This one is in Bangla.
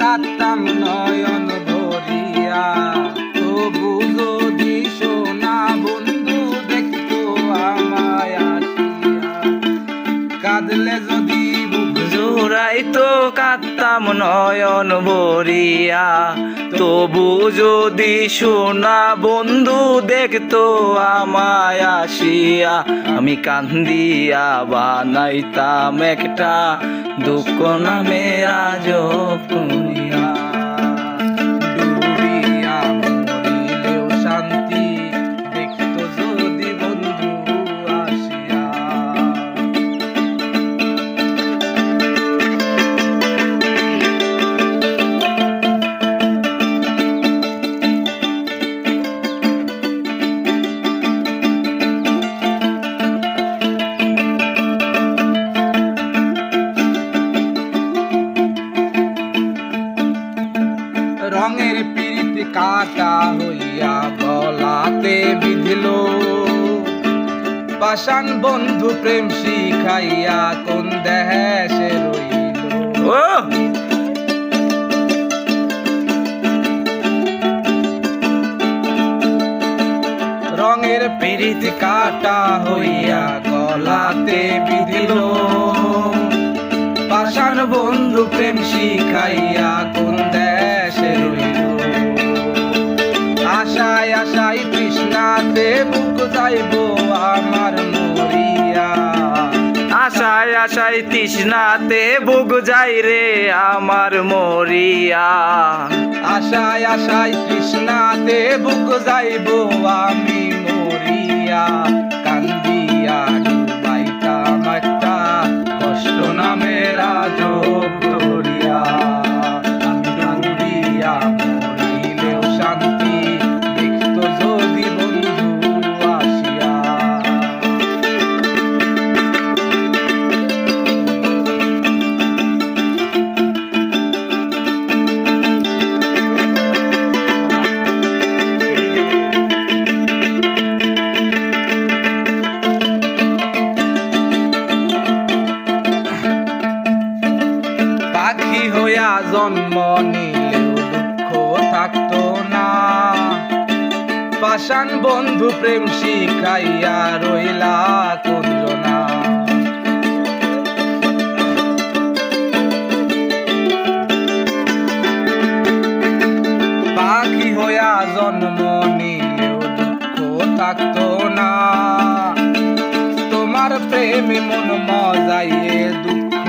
কাঁদতাম নয়ন ভরিয়া তবু যদি সোনা বন্ধু দেখতো আমায় আসিয়া। কাঁদলে যদি বুক তো কাঁদতাম নয়ন ভরিয়া। তবু যদি সোনা বন্ধু দেখতো আমায় আসিয়া। আমি কান্দিয়া বানাইতাম একটা দুঃখ নামে রাজব রঙের পিরিত কাটা হইয়া গলাতে বিধিল। পাষাণ বন্ধু প্রেম শিখাইয়া কোন দেশে রইল। রঙের পিরিত কাটা হইয়া গলাতে বিধিল। পাষাণ বন্ধু প্রেম শিখাইয়া কোন যাইব আমার মরিয়া। আশায় আশায় তৃষ্ণাতে বুক যাই রে আমার মরিয়া। আশায় আশায় তৃষ্ণাতে বুক যাইব আমি মরিয়া। হইয়া জন্ম নিলেও দুঃখ থাকতো না। পাষাণ বন্ধু প্রেম শিখাইয়া রইলা করিল না পাখি হইয়া জন্ম নিলেও দুঃখ থাকতো না। তোমার প্রেমে মন মজাইয়ে দুঃখ